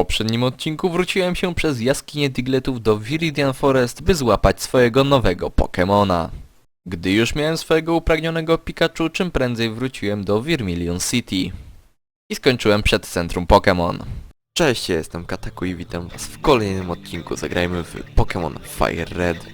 poprzednim odcinku wróciłem się przez jaskinię Digletów do Viridian Forest, by złapać swojego nowego Pokemona. Gdy już miałem swojego upragnionego Pikachu, czym prędzej wróciłem do Vermilion City. I skończyłem przed centrum Pokémon. Cześć, ja jestem Kataku i witam was w kolejnym odcinku. Zagrajmy w Pokémon Fire Red.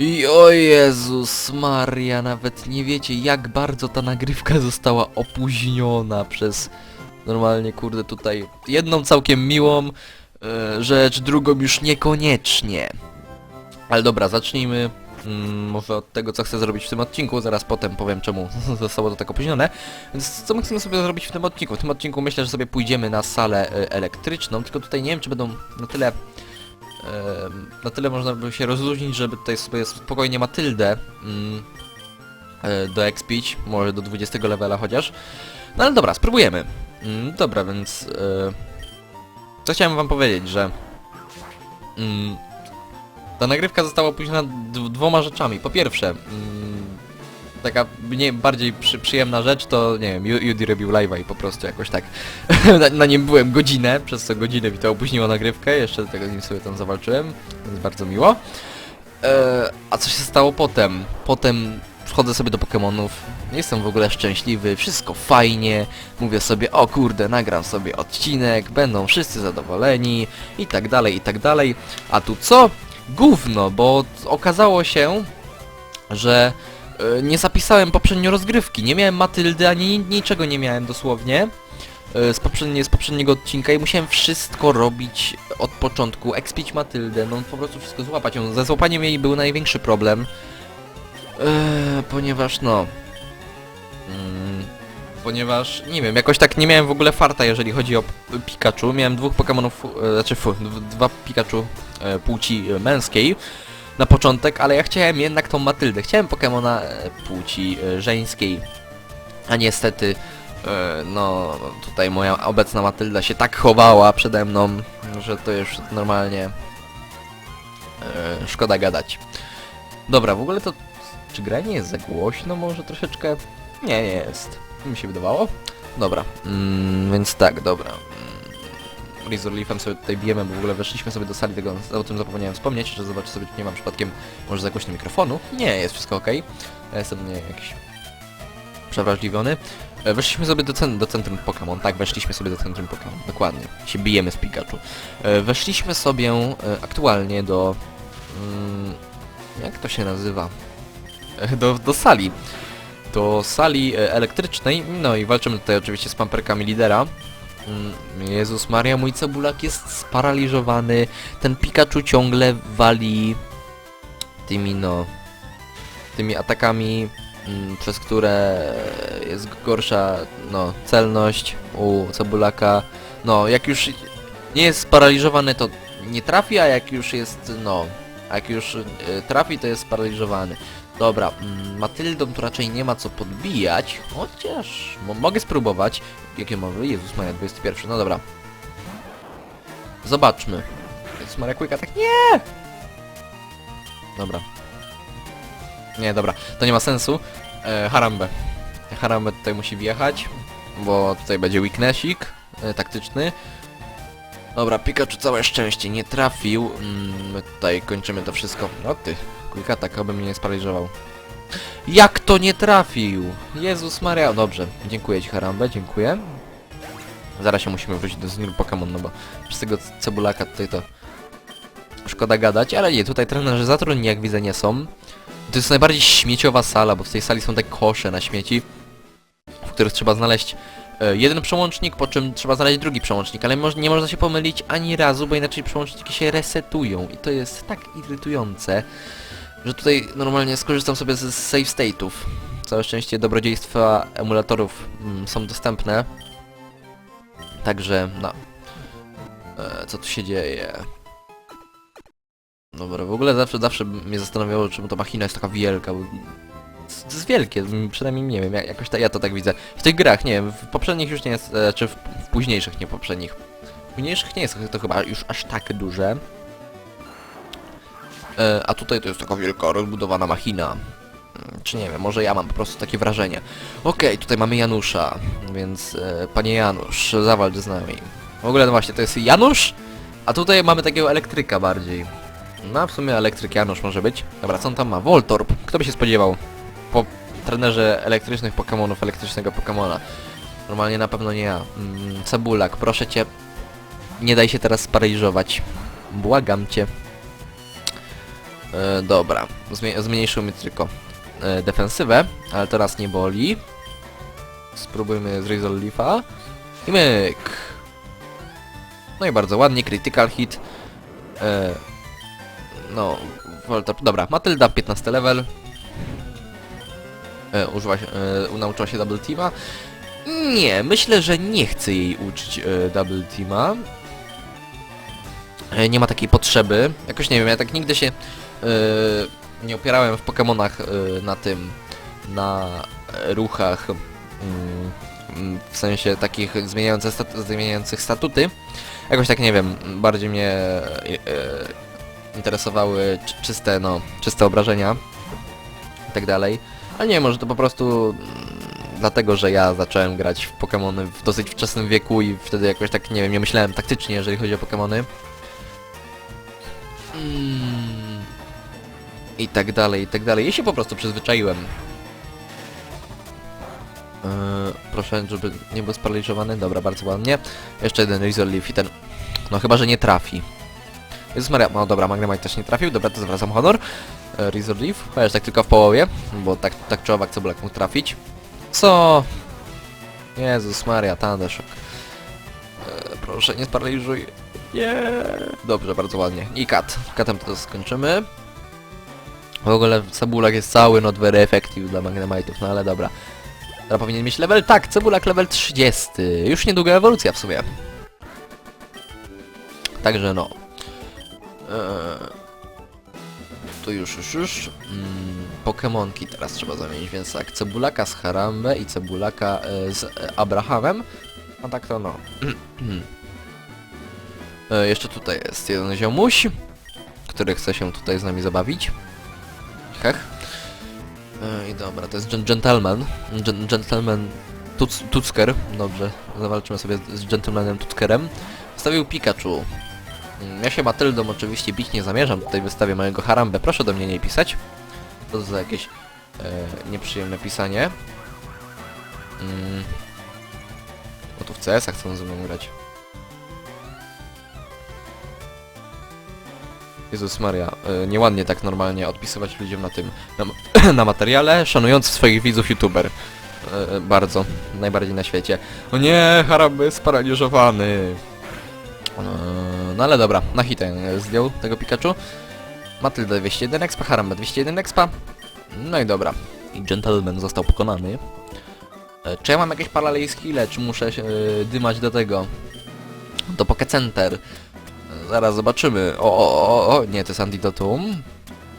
I o Jezus Maria, nawet nie wiecie jak bardzo ta nagrywka została opóźniona przez normalnie kurde tutaj jedną całkiem miłą e, rzecz, drugą już niekoniecznie. Ale dobra, zacznijmy mm, może od tego co chcę zrobić w tym odcinku, zaraz potem powiem czemu zostało to tak opóźnione. Więc co my chcemy sobie zrobić w tym odcinku? W tym odcinku myślę, że sobie pójdziemy na salę e, elektryczną, tylko tutaj nie wiem czy będą na tyle na tyle można by się rozluźnić, żeby tutaj sobie spokojnie Matyldę mm, e, do expić, może do 20 levela chociaż. No ale dobra, spróbujemy. Mm, dobra, więc... E, co chciałem wam powiedzieć, że... Mm, ta nagrywka została opóźniona dwoma rzeczami. Po pierwsze, taka mniej, bardziej przy, przyjemna rzecz to, nie wiem, Ju- Judy robił live'a i po prostu jakoś tak na, na nim byłem godzinę, przez co godzinę mi to opóźniło nagrywkę, jeszcze tego nim sobie tam zawalczyłem, więc bardzo miło. E, a co się stało potem? Potem wchodzę sobie do Pokémonów, jestem w ogóle szczęśliwy, wszystko fajnie, mówię sobie, o kurde, nagram sobie odcinek, będą wszyscy zadowoleni i tak dalej, i tak dalej. A tu co? Gówno, bo okazało się, że nie zapisałem poprzednio rozgrywki, nie miałem Matyldy, ani ni- niczego nie miałem dosłownie e, z, poprzednie, z poprzedniego odcinka i musiałem wszystko robić od początku, expić Matyldę, no po prostu wszystko złapać ją. Ze złapaniem jej był największy problem, e, ponieważ no... Mm, ponieważ, nie wiem, jakoś tak nie miałem w ogóle farta, jeżeli chodzi o Pikachu. Miałem dwóch Pokemonów, e, znaczy fu, dw- dwa Pikachu e, płci e, męskiej na początek, ale ja chciałem jednak tą Matyldę. Chciałem Pokemona e, płci e, żeńskiej, a niestety e, no tutaj moja obecna Matylda się tak chowała przede mną, że to już normalnie szkoda gadać. Dobra, w ogóle to czy gra nie jest za głośno może troszeczkę? Nie, nie jest. Mi się wydawało. Dobra, mm, więc tak, dobra. Leafem sobie tutaj bijemy, bo w ogóle weszliśmy sobie do sali, tego o tym zapomniałem wspomnieć, że zobaczę sobie, czy nie mam przypadkiem może za głośno mikrofonu. Nie, jest wszystko ok. Ja jestem nie jakiś przewrażliwiony. E, Weszliśmy sobie do, do centrum Pokémon, tak, weszliśmy sobie do centrum Pokémon, dokładnie. Się bijemy z Pikachu. E, Weszliśmy sobie e, aktualnie do... Mm, jak to się nazywa? Do, do sali. Do sali elektrycznej, no i walczymy tutaj oczywiście z pamperkami lidera. Mm, Jezus Maria, mój cebulak jest sparaliżowany. Ten Pikachu ciągle wali tymi no... tymi atakami, mm, przez które jest gorsza no celność u cebulaka. No, jak już nie jest sparaliżowany, to nie trafi, a jak już jest, no... Jak już y, trafi, to jest sparaliżowany. Dobra, mm, Matyldą tu raczej nie ma co podbijać, chociaż mo mogę spróbować. Jakie mowy? Jezus Maria, 21. No dobra. Zobaczmy. Jezus Maria, Quicka, tak nie! Dobra. Nie, dobra, to nie ma sensu. E, Harambe. Harambe tutaj musi wjechać, bo tutaj będzie weaknessik e, taktyczny. Dobra, Pikachu całe szczęście nie trafił. Mm, my tutaj kończymy to wszystko. O ty, Quicka tak, aby mnie nie sparaliżował. Jak to nie trafił? Jezus Maria. Dobrze, dziękuję ci Harambe, dziękuję. Zaraz się musimy wrócić do Znur Pokémon, no bo przez tego cebulaka tutaj to szkoda gadać, ale nie, tutaj trenerzy zatrudnieni jak widzę nie są. To jest najbardziej śmieciowa sala, bo w tej sali są te kosze na śmieci, w których trzeba znaleźć e, jeden przełącznik, po czym trzeba znaleźć drugi przełącznik, ale nie można się pomylić ani razu, bo inaczej przełączniki się resetują i to jest tak irytujące, że tutaj normalnie skorzystam sobie z save state'ów. Całe szczęście dobrodziejstwa emulatorów mm, są dostępne. Także, no. E, co tu się dzieje? Dobra, w ogóle zawsze, zawsze mnie zastanawiało, czemu ta machina jest taka wielka, bo to jest wielkie, m, przynajmniej nie wiem, jak- jakoś ta, ja to tak widzę. W tych grach, nie wiem, w poprzednich już nie jest, e, czy w, w późniejszych, nie poprzednich. W późniejszych nie jest to chyba już aż tak duże. E, a tutaj to jest taka wielka, rozbudowana machina. Mm, Czy nie wiem, może ja mam po prostu takie wrażenie. Okej, tutaj mamy Janusza, więc e, panie Janusz, zawalcz z nami. W ogóle no właśnie, to jest Janusz, a tutaj mamy takiego elektryka bardziej. No w sumie elektryk Janusz może być. Dobra, co on tam ma? Voltorb. Kto by się spodziewał? Po trenerze elektrycznych Pokémonów, elektrycznego Pokémona. Normalnie na pewno nie ja. Mm, Cebulak, proszę cię, nie daj się teraz sparaliżować. Błagam cię. E, dobra, Zmie zmniejszył mi tylko e, defensywę, ale nas nie boli. Spróbujmy z Razor Leafa. I myk. No i bardzo ładnie, critical hit. E, no, Voltorb, dobra, Matylda 15 level. E, używa się, e, nauczyła się double teama. Nie, myślę, że nie chcę jej uczyć e, double teama. E, nie ma takiej potrzeby. Jakoś nie wiem, ja tak nigdy się nie opierałem w Pokémonach e, na tym, na e, ruchach, mm, w sensie takich zmieniających, stat zmieniających statuty. Jakoś tak nie wiem, bardziej mnie e, e, interesowały czy- czyste, no, czyste obrażenia i tak dalej. Ale nie może to po prostu mm, dlatego, że ja zacząłem grać w Pokémony w dosyć wczesnym wieku i wtedy jakoś tak, nie wiem, nie myślałem taktycznie, jeżeli chodzi o Pokémony. Mm. I tak dalej, i tak dalej. Ja się po prostu przyzwyczaiłem. Eee, proszę, żeby nie był sparaliżowany. Dobra, bardzo ładnie. Jeszcze jeden Razor Leaf i ten... No chyba, że nie trafi. Jezus Maria, no dobra, Magnemite też nie trafił, dobra, to zwracam honor. E, Razor Leaf, chociaż tak tylko w połowie, bo tak, tak czy owak Cebulak mógł trafić. Co? Jezus Maria, Thundershock. E, proszę, nie sparaliżuj. Nie. Dobrze, bardzo ładnie. I kat. Katem to skończymy. W ogóle Cebulak jest cały not very effective dla Magnemite'ów, no ale dobra. Teraz powinien mieć level? Tak, Cebulak level 30. Już niedługa ewolucja w sumie. Także no. Eee, tu już, już, już. Mm, Pokemonki teraz trzeba zamienić, więc tak, Cebulaka z Harambe i Cebulaka e, z e, Abrahamem. A tak to no. e, jeszcze tutaj jest jeden ziomuś, który chce się tutaj z nami zabawić. Hech. E, I dobra, to jest gen- Gentleman. Gen- gentleman Tuc Tucker. Dobrze, zawalczymy sobie z Gentlemanem Tuckerem. Wstawił Pikachu. Mm, Ja się Matyldą oczywiście bić nie zamierzam, tutaj wystawię mojego Harambę, proszę do mnie nie pisać. To za jakieś e, nieprzyjemne pisanie. Mm. O tu w CS-a chcą ze mną grać. Jezus Maria, e, nieładnie tak normalnie odpisywać ludziom na tym, na, na materiale, szanujący swoich widzów youtuber. E, bardzo, najbardziej na świecie. O nie, jest sparaliżowany. Eee, No ale dobra, na hita e, zdjął tego Pikachu. Matylda 201 expa, Haramba 201 expa. No i dobra. I Gentleman został pokonany. Czy ja mam jakieś paralel skille, czy muszę się dymać do tego? Do Poké Center. Zaraz zobaczymy. O, o, o, o, nie, to jest Antidotum.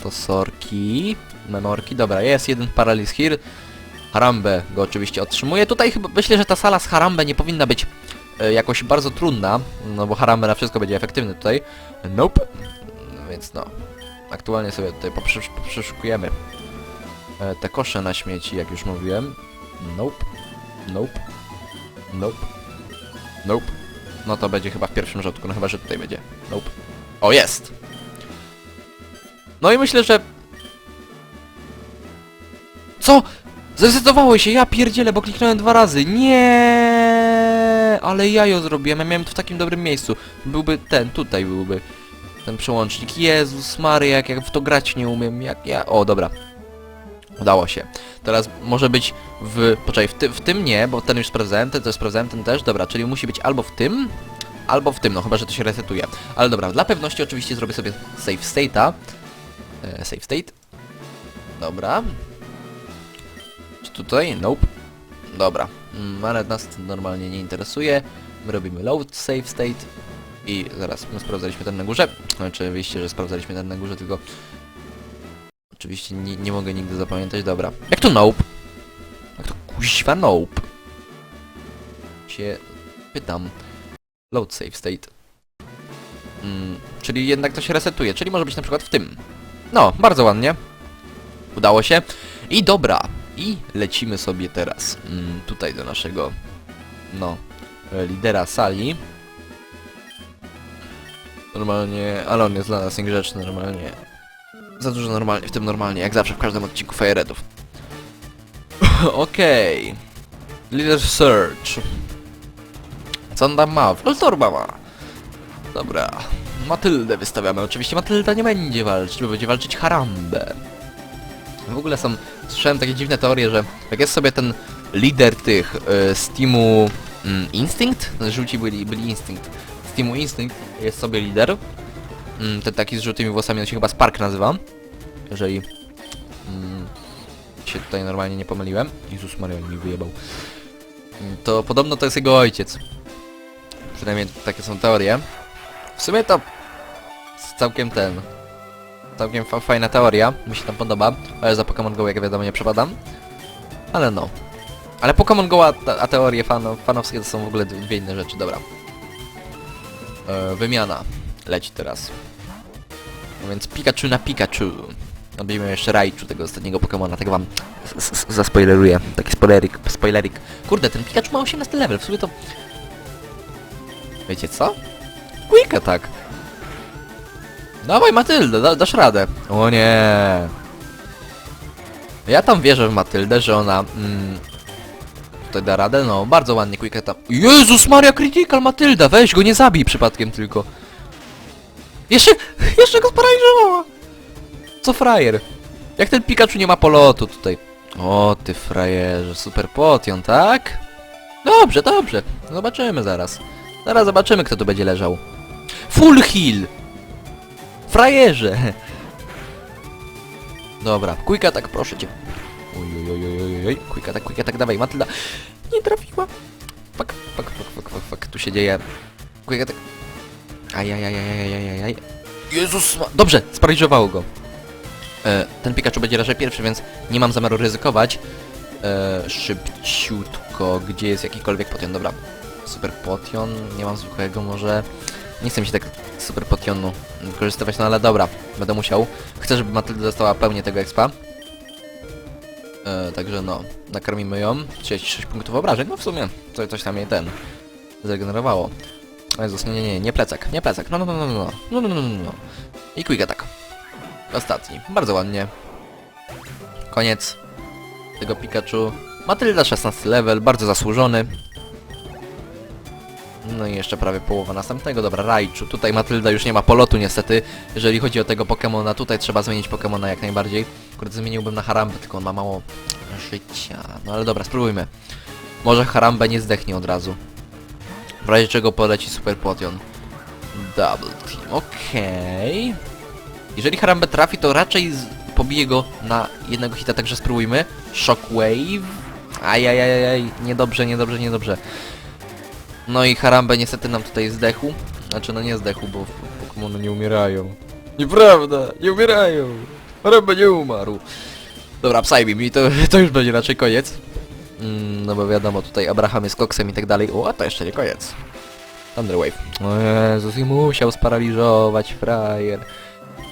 To Sorki. Memorki, dobra, jest jeden paralel skill. Harambe go oczywiście otrzymuje. Tutaj chyba myślę, że ta sala z Harambe nie powinna być e, jakoś bardzo trudna, no bo Harambe na wszystko będzie efektywny tutaj. Nope. No Więc no, aktualnie sobie tutaj poprzeszukujemy e, te kosze na śmieci, jak już mówiłem. Nope. Nope. Nope. Nope. No to będzie chyba w pierwszym rzutku, no chyba, że tutaj będzie. Nope. O, jest! No i myślę, że... Co? Zresetowało się, ja pierdzielę, bo kliknąłem dwa razy. Nie, ale jajo zrobiłem, ja miałem to w takim dobrym miejscu. Byłby ten, tutaj byłby ten przełącznik. Jezus Maria, jak, jak w to grać nie umiem, jak ja... O, dobra. Udało się. Teraz może być w... Poczekaj, w, ty, w tym nie, bo ten już sprawdzałem, ten też sprawdzałem, ten też. Dobra, czyli musi być albo w tym, albo w tym, no chyba, że to się resetuje. Ale dobra, dla pewności oczywiście zrobię sobie save state'a. E, save state. Dobra. Czy tutaj? Nope. Dobra. Mm, ale nas to normalnie nie interesuje. My robimy load save state. I zaraz, my sprawdzaliśmy ten na górze. No, Oczywiście, że sprawdzaliśmy ten na górze, tylko... Oczywiście nie, nie mogę nigdy zapamiętać. Dobra. Jak to nope? Jak to kuźwa nope? Się pytam. Load save state. Mm, czyli jednak to się resetuje, czyli może być na przykład w tym. No, bardzo ładnie. Udało się. I dobra. I lecimy sobie teraz mm, tutaj do naszego, no, lidera sali. Normalnie, ale on jest dla nas niegrzeczny, normalnie. Za dużo normalnie, w tym normalnie, jak zawsze w każdym odcinku Fireredów. Okej. Leader Search. Co on tam ma? Voltorba ma. Dobra. Matyldę wystawiamy. Oczywiście Matylda nie będzie walczyć, bo będzie walczyć Harambę. W ogóle są... Słyszałem takie dziwne teorie, że jak jest sobie ten lider tych y, z teamu mm, Instinct, żółci byli, byli Instinct, z teamu Instinct jest sobie lider, mm, ten taki z żółtymi włosami, on się chyba Spark nazywa, jeżeli mm, się tutaj normalnie nie pomyliłem. Jezus Maria, mi wyjebał. Mm, To podobno to jest jego ojciec. Przynajmniej takie są teorie. W sumie to całkiem ten. Całkiem fa fajna teoria, mi się tam podoba, ale za Pokémon Go jak wiadomo nie przepadam. Ale no. Ale Pokémon Go a, a teorie fano, fanowskie to są w ogóle dwie inne rzeczy, dobra. E, wymiana. Leci teraz. No więc Pikachu na Pikachu. Odbijmy jeszcze Raichu, tego ostatniego Pokemona, tego wam zaspoileruję. Taki spoilerik, spoilerik. Kurde, ten Pikachu ma 18 level, w sumie to... Wiecie co? Quick attack. Dawaj Matyldę, da, dasz radę. O nie. Ja tam wierzę w Matyldę, że ona... Mm, tutaj da radę, no bardzo ładnie quick attack. Jezus Maria Critical Matylda, weź go nie zabij przypadkiem tylko. Jeszcze, jeszcze go sparaliżowała. Co frajer? Jak ten Pikachu nie ma polotu tutaj. O ty frajerze, super potion, tak? Dobrze, dobrze. Zobaczymy zaraz. Zaraz zobaczymy kto tu będzie leżał. Full heal! Frajerze! Dobra, quick attack, proszę cię. Oj, oj, oj, oj, oj, oj. Quick attack, quick attack, dawaj, Matylda. Nie trafiła. Fuck, fuck, fuck, fuck, fuck, fuck, tu się dzieje. Quick attack. Ajajajajajajajaj. Jezus ma... Dobrze, sparaliżowało go. E, ten Pikachu będzie raczej pierwszy, więc nie mam zamiaru ryzykować. E, szybciutko, gdzie jest jakikolwiek potion, dobra. Super potion, nie mam zwykłego może... Nie chcę mi się tak super potionu wykorzystywać, no ale dobra, będę musiał. Chcę, żeby Matylda dostała pełnię tego expa. E, także no, nakarmimy ją. 36 punktów obrażeń, no w sumie, co, coś tam jej ten zregenerowało. O Jezus, nie, nie, nie, nie plecak, nie plecak, no, no, no, no, no, no, no, no, no, no. I quick attack. Ostatni, bardzo ładnie. Koniec tego Pikachu. Matylda 16 level, bardzo zasłużony. No i jeszcze prawie połowa następnego, dobra, Raichu. Tutaj Matylda już nie ma polotu niestety, jeżeli chodzi o tego Pokemona. Tutaj trzeba zmienić Pokemona jak najbardziej. Kurde, zmieniłbym na Harambę, tylko on ma mało życia. No ale dobra, spróbujmy. Może Harambę nie zdechnie od razu. W razie czego poleci Super Potion. Double Team, okej. Jeżeli Harambę trafi, to raczej pobije go na jednego hita, także spróbujmy. Shockwave. Ajajajaj, niedobrze, niedobrze, niedobrze. No i Harambe niestety nam tutaj zdechł. Znaczy no nie zdechł, bo Pokémony nie umierają. Nieprawda, nie umierają. Harambe nie umarł. Dobra, Psybeam i to, to już będzie raczej koniec. Mm, no bo wiadomo, tutaj Abraham jest koksem i tak dalej. O, to jeszcze nie koniec. Thunderwave. O Jezus, i musiał sparaliżować, frajer.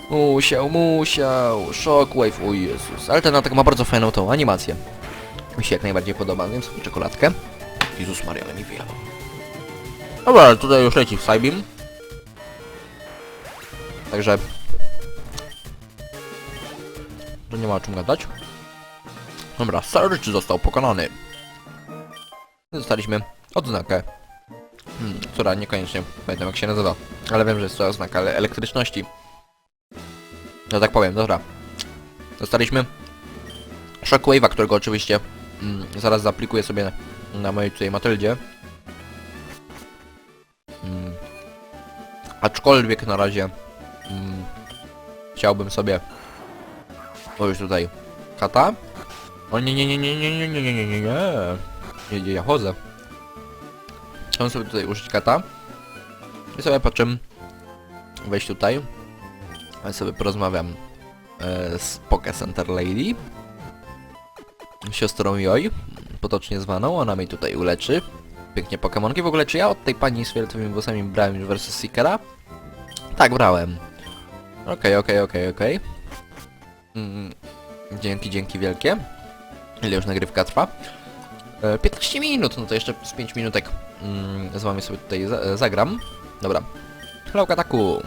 Musiał, musiał. Shockwave, o Jezus. Ale ten atak ma bardzo fajną tą animację. Mi się jak najbardziej podoba, więc czekoladkę. Jezus Maria, ale mi wyjechał. Dobra, tutaj już leci Psybeam. Także... Tu nie ma o czym gadać. Dobra, Surge został pokonany. Dostaliśmy odznakę. Hmm, która niekoniecznie pamiętam jak się nazywa. Ale wiem, że jest to oznaka ele elektryczności. No tak powiem, dobra. Dostaliśmy Shockwave'a, którego oczywiście mm, zaraz zaaplikuję sobie na mojej tutaj Matyldzie. Mm. Aczkolwiek na razie mm, chciałbym sobie użyć tutaj kata. O nie nie nie nie nie nie nie nie nie nie nie nie nie ja chodzę. Chciałbym sobie tutaj użyć kata i sobie po czym wejść tutaj ja sobie porozmawiam e, z Poke Center Lady siostrą Joj potocznie zwaną, ona mnie tutaj uleczy pięknie Pokemonki. W ogóle czy ja od tej pani z fioletowymi włosami brałem już versus Seekera? Tak, brałem. Okej, okej, okej, okej. Mm, dzięki, dzięki wielkie. Ile już nagrywka trwa? E, 15 minut, no to jeszcze z 5 minutek mm, z wami sobie tutaj za e, zagram. Dobra. Hello Kataku.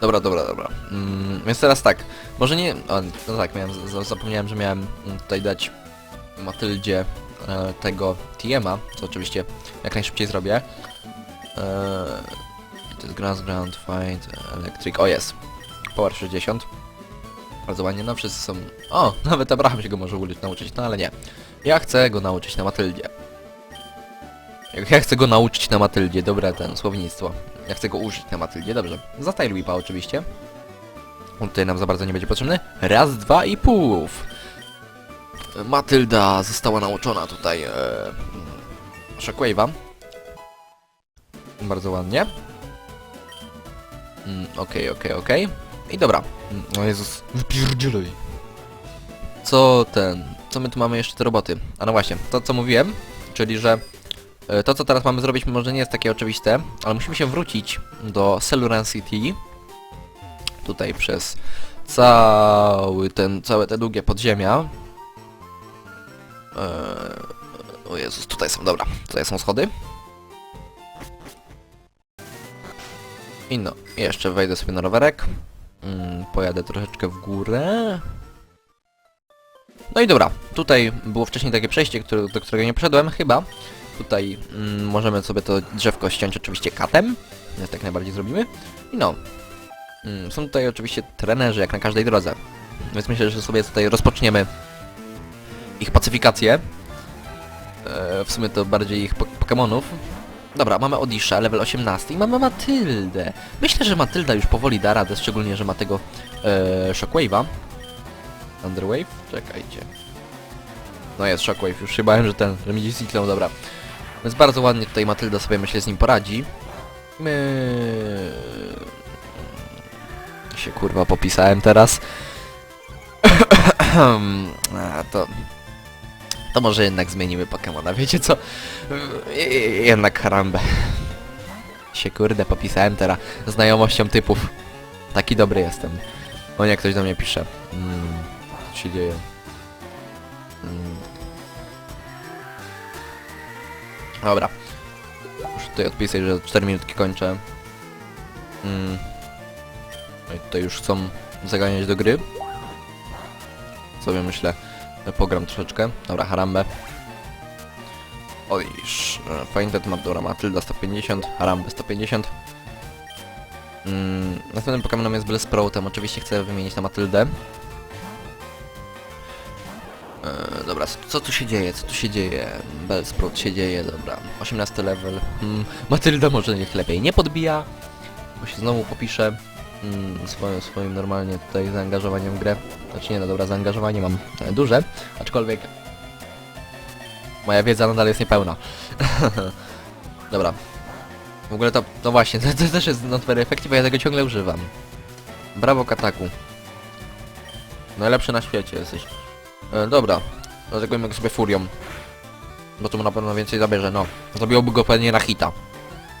Dobra, dobra, dobra. Mm, więc teraz tak. Może nie... O, no tak, miałem, zapomniałem, że miałem mm, tutaj dać Matyldzie e, tego TM-a, co oczywiście jak najszybciej zrobię. E, to jest Grass Ground Fight Electric. O jest. Power 60. Bardzo ładnie, no wszyscy są... O, nawet Abraham się go może uczyć, nauczyć, no ale nie. Ja chcę go nauczyć na Matyldzie. Ja chcę go nauczyć na Matyldzie, dobre ten, słownictwo. Ja chcę go użyć na Matyldzie, dobrze. Za Tail Whipa oczywiście. On tutaj nam za bardzo nie będzie potrzebny. Raz, dwa i pół. Matylda została nauczona tutaj e, mm, Shockwave'a. Bardzo ładnie. Mm, Okej, okej, okej. I dobra. O Jezus, wypierdzielaj. Co ten... Co my tu mamy jeszcze te roboty? A no właśnie, to co mówiłem, czyli że e, to co teraz mamy zrobić może nie jest takie oczywiste, ale musimy się wrócić do Celuran City. Tutaj przez cały ten, całe te długie podziemia. Eee, o Jezus, tutaj są, dobra, tutaj są schody. I no, jeszcze wejdę sobie na rowerek. Mm, pojadę troszeczkę w górę. No i dobra, tutaj było wcześniej takie przejście, które, do którego nie przeszedłem, chyba. Tutaj mm, możemy sobie to drzewko ściąć oczywiście katem. Więc tak najbardziej zrobimy. I no. Mm, są tutaj oczywiście trenerzy, jak na każdej drodze. Więc myślę, że sobie tutaj rozpoczniemy ich pacyfikację. E, w sumie to bardziej ich po Pokemonów. Dobra, mamy Odisha, level 18 i mamy Matyldę. Myślę, że Matylda już powoli da radę, szczególnie, że ma tego e, Shockwave'a. Underwave? Czekajcie. No jest Shockwave, już się bałem, że ten, że mi gdzieś zniknął, dobra. Więc bardzo ładnie tutaj Matylda sobie myślę z nim poradzi. My... się kurwa popisałem teraz. To... To może jednak zmienimy Pokemona, wiecie co? Jednak Harambę. Się kurde popisałem teraz znajomością typów. Taki dobry jestem. O nie, ktoś do mnie pisze. Mm, co się dzieje? Mm. Dobra. Muszę tutaj odpisać, że 4 minutki kończę. Mm. No i tutaj już chcą zaganiać do gry. Sobie myślę, pogram troszeczkę. Dobra, Harambę. Ojż. Fainted Madura Matylda 150, Harambę 150. Mm, następnym Pokemonem jest Bellsproutem. Oczywiście chcę wymienić na Matyldę. E, dobra, co- co tu się dzieje? Co tu się dzieje? Bellsprout się dzieje, dobra. 18 level. Mm, Matylda może niech lepiej nie podbija, bo się znowu popiszę mm, swoim, swoim normalnie tutaj zaangażowaniem w grę. Znaczy nie, no dobra, zaangażowanie mam e, duże, aczkolwiek moja wiedza nadal jest niepełna. dobra. W ogóle to, to właśnie, to, to też jest not very effective, ja tego ciągle używam. Brawo Kataku. Najlepszy na świecie jesteś. E, dobra, zagrajmy go sobie furią. Bo to mu na pewno więcej zabierze, no. Zrobiłoby go pewnie na hita.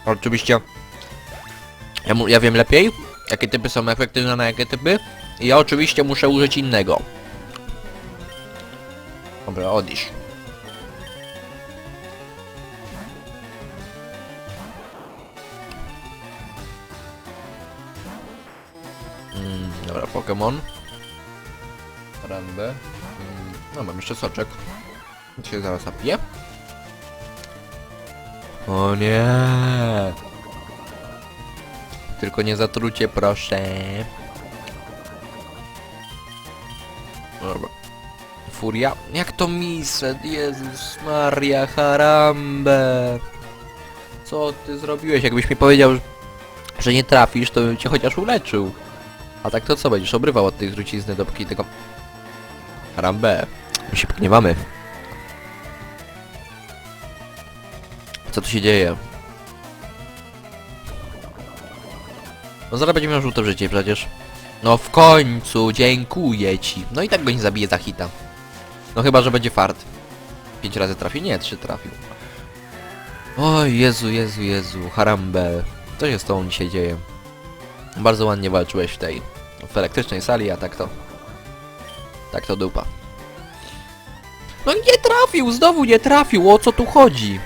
Oczywiście... Ja, mu, ja wiem lepiej, jakie typy są efektywne na jakie typy. I ja oczywiście muszę użyć innego. Dobra, odejść. Mm, dobra, Pokémon. Ranbę. Mm, no mam jeszcze soczek. To się zaraz napiję. O nie! Tylko nie zatrucie, proszę. Dobra. Furia? Jak to Miset? Jezus Maria, Harambe! Co ty zrobiłeś? Jakbyś mi powiedział, że nie trafisz, to bym cię chociaż uleczył. A tak to co, będziesz obrywał od tej trucizny, dopóki tego... Harambe. My się pogniewamy. Co tu się dzieje? No zaraz będzie miał żółte życie przecież. No w końcu, dziękuję ci. No i tak go nie zabije za hita. No chyba, że będzie fart. Pięć razy trafi? Nie, trzy trafił. Oj, Jezu, Jezu, Jezu, Harambe. Co się z tobą dzisiaj dzieje? Bardzo ładnie walczyłeś w tej, w elektrycznej sali, a tak to... Tak to dupa. No nie trafił, znowu nie trafił, o co tu chodzi?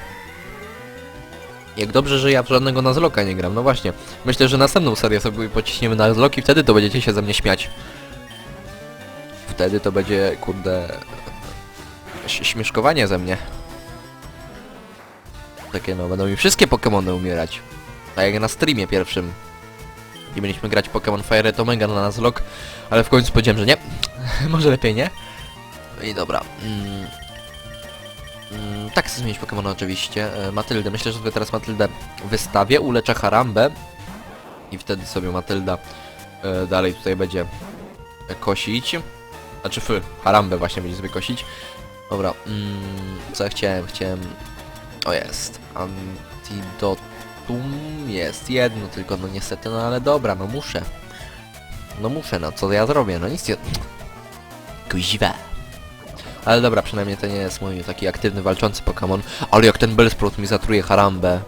Jak dobrze, że ja w żadnego Nuzlocka nie gram, no właśnie. Myślę, że następną serię sobie pociśniemy Nuzlock i wtedy to będziecie się ze mnie śmiać. Wtedy to będzie, kurde... Śmieszkowanie ze mnie. Takie no, będą mi wszystkie Pokémony umierać. Tak jak na streamie pierwszym. I mieliśmy grać Pokémon Fire Red Omega na Nuzlocke, ale w końcu powiedziałem, że nie. Może lepiej nie. No I dobra. Mm. Mm, tak chcę zmienić Pokémon oczywiście. E, Matyldę. Myślę, że sobie teraz Matyldę wystawię, uleczę Harambę. I wtedy sobie Matylda e, dalej tutaj będzie kosić. Znaczy fy, Harambę właśnie będzie sobie kosić. Dobra, mm, co ja chciałem? Chciałem... O jest. Antidotum jest jedno tylko, no niestety, no ale dobra, no muszę. No muszę, no co ja zrobię? No nic nie... Kuźwa. Ale dobra, przynajmniej to nie jest mój taki aktywny, walczący Pokémon. Ale jak ten Bellsprout mi zatruje Harambę,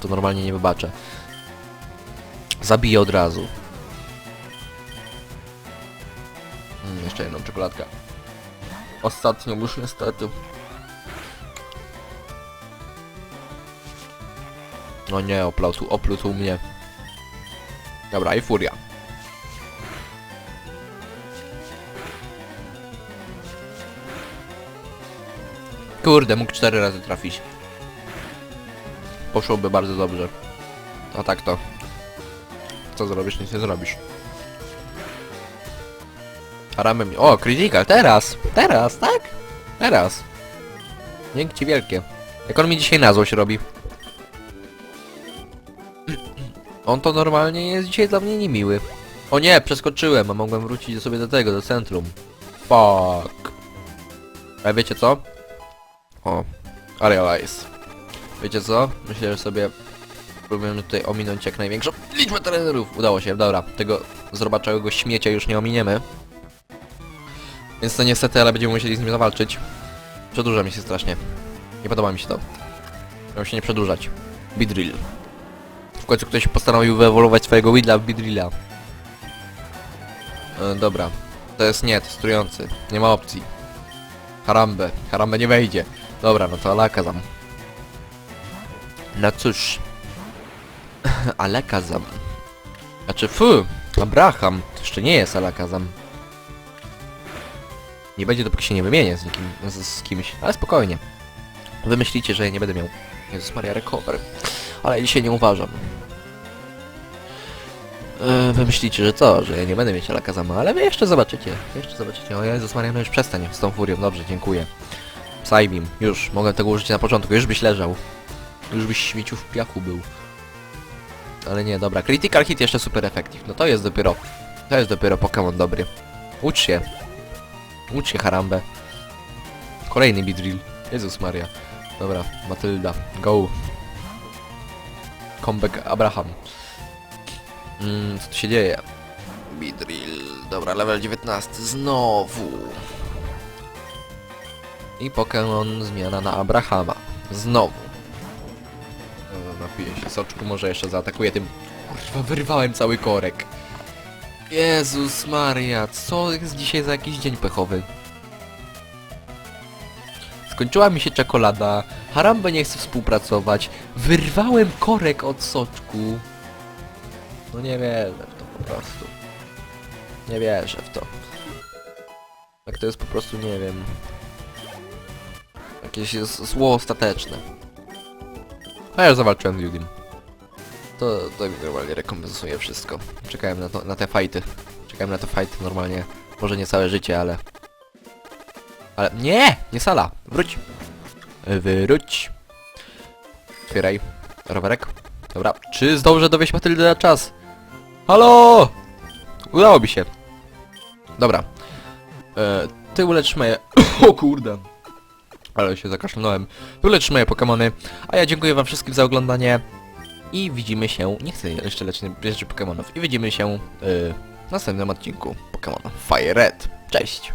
to normalnie nie wybaczę. Zabiję od razu. Mm, jeszcze jedną czekoladkę. Ostatnią już niestety. No nie, opluł, opluł mnie. Dobra, i furia. Kurde, mógł cztery razy trafić. Poszłoby bardzo dobrze. A tak to. Co zrobisz, nic nie zrobisz. Haramy mnie. O, critical, teraz! Teraz, tak? Teraz. Dzięki ci wielkie. Jak on mi dzisiaj na złość robi. On to normalnie jest dzisiaj dla mnie niemiły. O nie, przeskoczyłem, a mogłem wrócić sobie do tego, do centrum. Fuck. A wiecie co? O, realize. Wiecie co? Myślę, że sobie próbujemy tutaj ominąć jak największą liczbę trenerów. Udało się, dobra. Tego zrobaczałego śmiecia już nie ominiemy. Więc to niestety, ale będziemy musieli z nim zawalczyć. Przedłuża mi się strasznie. Nie podoba mi się to. Miał się nie przedłużać. Bidrill. W końcu ktoś postanowił wyewoluować swojego Widla w Bidrilla. E, dobra. To jest nie, testujący. Nie ma opcji. Harambe. Harambe nie wejdzie. Dobra, no to Alakazam. No cóż. Alakazam. Znaczy, fu, Abraham. To jeszcze nie jest Alakazam. Nie będzie dopóki się nie wymienię z nikim, z, z kimś, ale spokojnie. Wymyślicie, że ja nie będę miał. Jezus Maria, recover. Ale dzisiaj nie uważam. E, Wymyślicie, że co, że ja nie będę mieć Alakazama, ale wy jeszcze zobaczycie. Jeszcze zobaczycie. O Jezus Maria, no już przestań z tą furią. Dobrze, dziękuję. Psybeam, już, mogę tego użyć na początku, już byś leżał. Już byś śmieciu w piachu był. Ale nie, dobra, Critical Hit jeszcze super efektyw. No to jest dopiero, to jest dopiero Pokémon dobry. Ucz się. Ucz się Harambę. Kolejny Bidrill. Jezus Maria. Dobra, Matylda, go. Comeback Abraham. Mm, co tu się dzieje? Bidrill, dobra, level 19, znowu. I Pokémon zmiana na Abrahama. Znowu. E, Napiję się soczku, może jeszcze zaatakuję tym... Kurwa, wyrwałem cały korek. Jezus Maria, co jest dzisiaj za jakiś dzień pechowy? Skończyła mi się czekolada, Harambe nie chce współpracować, wyrwałem korek od soczku. No nie wierzę w to po prostu. Nie wierzę w to. Tak to jest po prostu, nie wiem... Jakieś zło ostateczne. A ja już zawalczyłem z Yudim. To, to mi normalnie rekompensuje wszystko. Czekałem na, to, na te fajty. Czekałem na te fajty normalnie. Może nie całe życie, ale... Ale... Nie! Nie sala! Wróć! Wróć! Otwieraj. Rowerek. Dobra. Czy zdążę dowieść Matyldę na czas? Halo! Udało mi się. Dobra. E, ty ulecz moje... o kurde. Ale się zakaszlnąłem. Ty ulecz moje Pokemony. A ja dziękuję wam wszystkim za oglądanie. I widzimy się... Nie chcę jeszcze lecieć rzeczy Pokemonów. I widzimy się e, w następnym odcinku Pokemon Fire Red. Cześć!